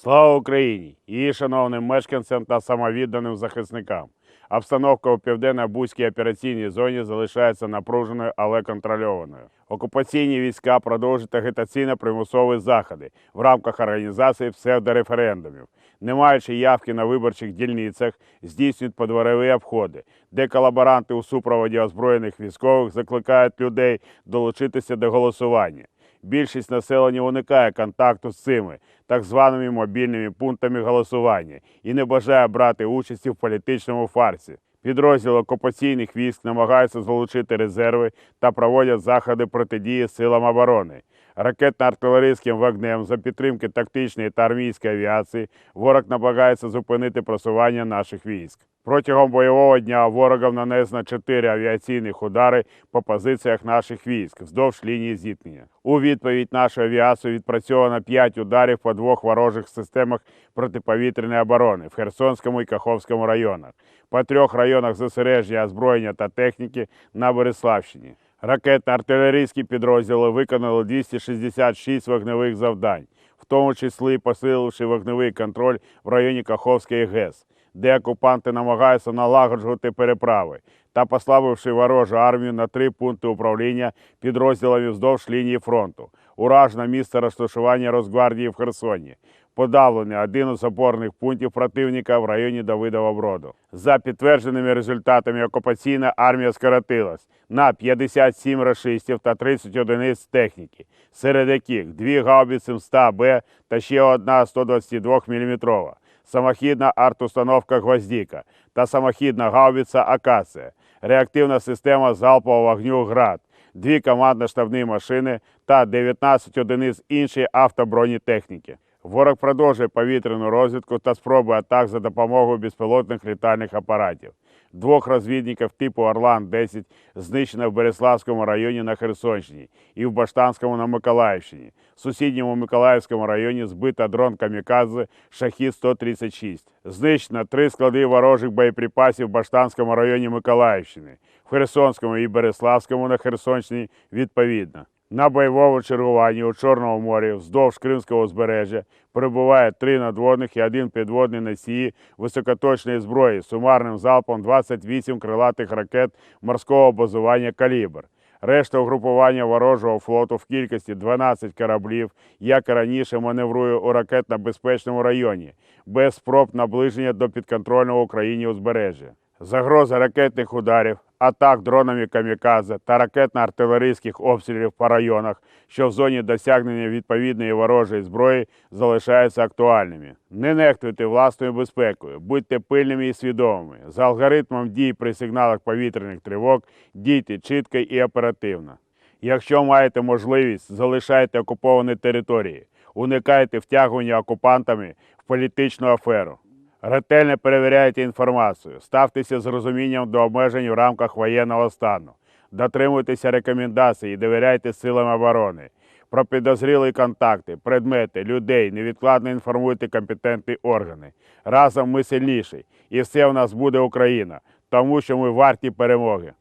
Слава Україні! Її шановним мешканцям та самовідданим захисникам. Обстановка у південно-бузькій операційній зоні залишається напруженою, але контрольованою. Окупаційні війська продовжують агітаційно-примусові заходи в рамках організації псевдореферендумів. Не маючи явки на виборчих дільницях, здійснюють подворові обходи, де колаборанти у супроводі озброєних військових закликають людей долучитися до голосування. Більшість населення уникає контакту з цими так званими мобільними пунктами голосування і не бажає брати участі в політичному фарсі. Підрозділ окупаційних військ намагаються залучити резерви та проводять заходи протидії силам оборони. Ракетно-артилерійським вогнем за підтримки тактичної та армійської авіації ворог намагається зупинити просування наших військ. Протягом бойового дня ворогом нанесено 4 авіаційних удари по позиціях наших військ вздовж лінії зіткнення. У відповідь нашою авіацією відпрацьовано 5 ударів по двох ворожих системах протиповітряної оборони в Херсонському і Каховському районах, по трьох районах зосередження озброєння та техніки на Бориславщині. Ракетно-артилерійські підрозділи виконали 266 вогневих завдань, в тому числі посиливши вогневий контроль в районі Каховської ГЕС, де окупанти намагаються налагоджувати переправи? Та послабивши ворожу армію на три пункти управління підрозділами вздовж лінії фронту, уражено місце розташування Росгвардії в Херсоні, подавлено один із опорних пунктів противника в районі Давидова Броду. За підтвердженими результатами окупаційна армія скоротилась на 57 рашистів та 30 одиниць техніки, серед яких дві гаубиці МСТА-Б та ще одна 122 мм, самохідна артустановка «Гвоздіка» та самохідна гаубиця «Акація», реактивна система залпового вогню «Град», дві командно-штабні машини та 19 одиниць іншої автобронетехніки. Ворог продовжує повітряну розвідку та спроби атак за допомогою безпілотних літальних апаратів. Двох розвідників типу Орлан-10 знищено в Береславському районі на Херсонщині і в Баштанському на Миколаївщині. В сусідньому Миколаївському районі збито дрон Камікадзе Шахід-136. Знищено три склади ворожих боєприпасів в Баштанському районі Миколаївщини, в Херсонському і Береславському на Херсонщині відповідно. На бойовому чергуванні у Чорному морі вздовж Кримського узбережжя перебуває три надводних і один підводний носії високоточної зброї з сумарним залпом 28 крилатих ракет морського базування «Калібр». Решта угрупування ворожого флоту в кількості 12 кораблів, як і раніше, маневрує у ракетно-безпечному районі, без спроб наближення до підконтрольного Україні узбережжя. Загроза ракетних ударів, атак дронами камікадзе та ракетно-артилерійських обстрілів по районах, що в зоні досягнення відповідної ворожої зброї залишаються актуальними. Не нехтуйте власною безпекою, будьте пильними і свідомими. За алгоритмом дій при сигналах повітряних тривог дійте чітко і оперативно. Якщо маєте можливість, залишайте окуповані території, уникайте втягування окупантами в політичну аферу. Ретельно перевіряйте інформацію, ставтеся з розумінням до обмежень в рамках воєнного стану, дотримуйтеся рекомендацій і довіряйте силам оборони. Про підозрілі контакти, предмети, людей невідкладно інформуйте компетентні органи. Разом ми сильніші, і все в нас буде Україна, тому що ми варті перемоги.